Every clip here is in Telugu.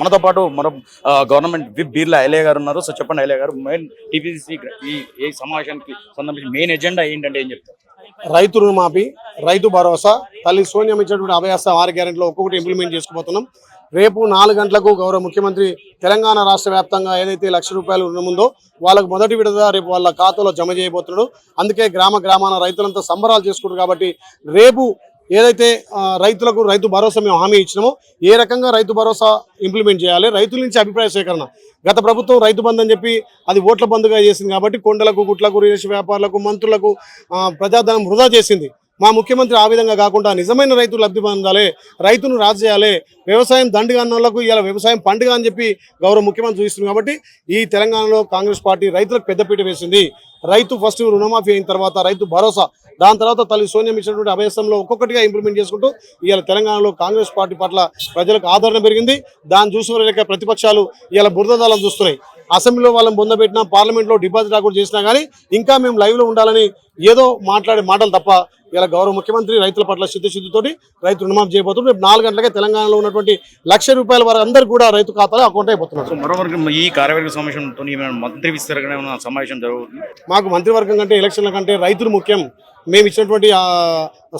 మనతో పాటు మన గవర్నమెంట్ విప్ బీర్లా ఐలే గారు ఉన్నారు. సో చెప్పండి ఐలే గారు మెయిన్ టీపీసీ ఈ సమావేశానికి సంబంధించి మెయిన్ ఎజెండా ఏంటంటే ఏం చెప్తారు? రైతు రుణమాఫీ రైతు భరోసా తల్లి సోనియం ఇచ్చినటువంటి అభయాస ఆరు గ్యారెంటీలో ఒక్కొక్కటి ఇంప్లిమెంట్ చేసుకుపోతున్నాం. రేపు నాలుగు గంటలకు గౌరవ ముఖ్యమంత్రి తెలంగాణ రాష్ట్ర వ్యాప్తంగా ఏదైతే లక్ష రూపాయలు ఉందో వాళ్ళకు మొదటి విడత రేపు వాళ్ళ ఖాతాలో జమ చేయబోతున్నాడు. అందుకే గ్రామ గ్రామాన రైతులంతా సంబరాలు చేసుకుంటారు కాబట్టి రేపు ఏదైతే రైతులకు రైతు భరోసా మేము హామీ ఇచ్చినామో ఏ రకంగా రైతు భరోసా ఇంప్లిమెంట్ చేయాలి? రైతుల నుంచి అభిప్రాయ సేకరణ. గత ప్రభుత్వం రైతు బంద్ అని చెప్పి అది ఓట్ల బంద్గా చేసింది కాబట్టి కొండలకు గుట్లకు రియల్ వ్యాపారులకు మంత్రులకు ప్రజాధనం వృధా చేసింది. మా ముఖ్యమంత్రి ఆ విధంగా కాకుండా నిజమైన రైతులు లబ్ధి పొందాలి రైతును రాజు చేయాలి వ్యవసాయం దండుగా అన్నోళ్ళకు ఇలా వ్యవసాయం పండుగ అని చెప్పి గౌరవ ముఖ్యమంత్రి చూపిస్తుంది కాబట్టి ఈ తెలంగాణలో కాంగ్రెస్ పార్టీ రైతులకు పెద్దపీట వేసింది. రైతు ఫస్ట్ రుణమాఫీ అయిన తర్వాత రైతు భరోసా దాని తర్వాత తల్లి సోనియం ఇచ్చినటువంటి అభయస్థంలో ఒక్కొక్కటిగా ఇంప్లిమెంట్ చేసుకుంటూ ఇవాళ తెలంగాణలో కాంగ్రెస్ పార్టీ పట్ల ప్రజలకు ఆదరణ పెరిగింది. దాన్ని చూసిన ప్రతిపక్షాలు ఇవాళ బురదదాలను చూస్తున్నాయి. అసెంబ్లీలో వాళ్ళని పొందబెట్టినా పార్లమెంట్లో డిపాజిట్ రాకుండా చేసినా కానీ ఇంకా మేము లైవ్లో ఉండాలని ఏదో మాట్లాడే మాటలు తప్ప ఇలా గౌరవ ముఖ్యమంత్రి రైతుల పట్ల చిత్తశుద్ధితోటి రైతు రుణమాఫీ చేయబోతున్నారు. రేపు నాలుగు గంటలకే తెలంగాణలో ఉన్నటువంటి లక్ష రూపాయల వరకు అందరూ కూడా రైతు ఖాతాలో అకౌంట్ అయిపోతున్నారు. మరోవరకు ఈ కార్యవర్గ సమావేశంతో మంత్రి విస్తరణ సమావేశం జరుగుతుంది? మాకు మంత్రివర్గం కంటే ఎలక్షన్ల కంటే రైతులు ముఖ్యం. మేము ఇచ్చినటువంటి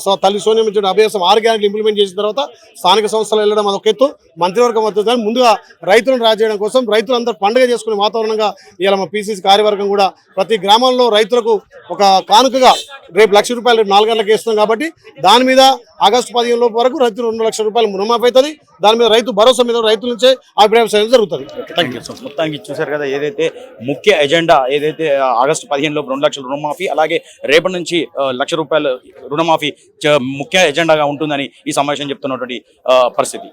సో- తల్లి సోనియం ఇచ్చిన అభ్యాసం ఆరు గ్యారెంట్లు ఇంప్లిమెంట్ చేసిన తర్వాత స్థానిక సంస్థలు వెళ్ళడం అదొక ఎత్తు. మంత్రివర్గం వస్తుంది ముందుగా రైతులను రాజేయడం కోసం రైతులందరూ పండుగ చేసుకునే వాతావరణంగా ఇలా మా పీసీసీ కార్యవర్గం కూడా ప్రతి గ్రామంలో రైతులకు ఒక కానుకగా రేపు లక్ష రూపాయలు రేపు నాలుగు గంటలకు ఇస్తున్నాం కాబట్టి దాని మీద ఆగస్టు పదిహేను లోపు వరకు రైతు రెండు లక్షల రూపాయలు రుణమాఫీ అవుతుంది. దాని మీద రైతు భరోసా మీద రైతుల నుంచే అభిప్రాయం జరుగుతుంది. మొత్తానికి చూశారు కదా ఏదైతే ముఖ్య ఎజెండా ఏదైతే ఆగస్టు పదిహేను లోపు రెండు లక్షల రుణమాఫీ అలాగే రేపటి నుంచి లక్ష రూపాయలు రుణమాఫీ ముఖ్య ఎజెండాగా ఉంటుందని ఈ సమావేశం చెప్తున్నటువంటి ఆ, పరిస్థితి.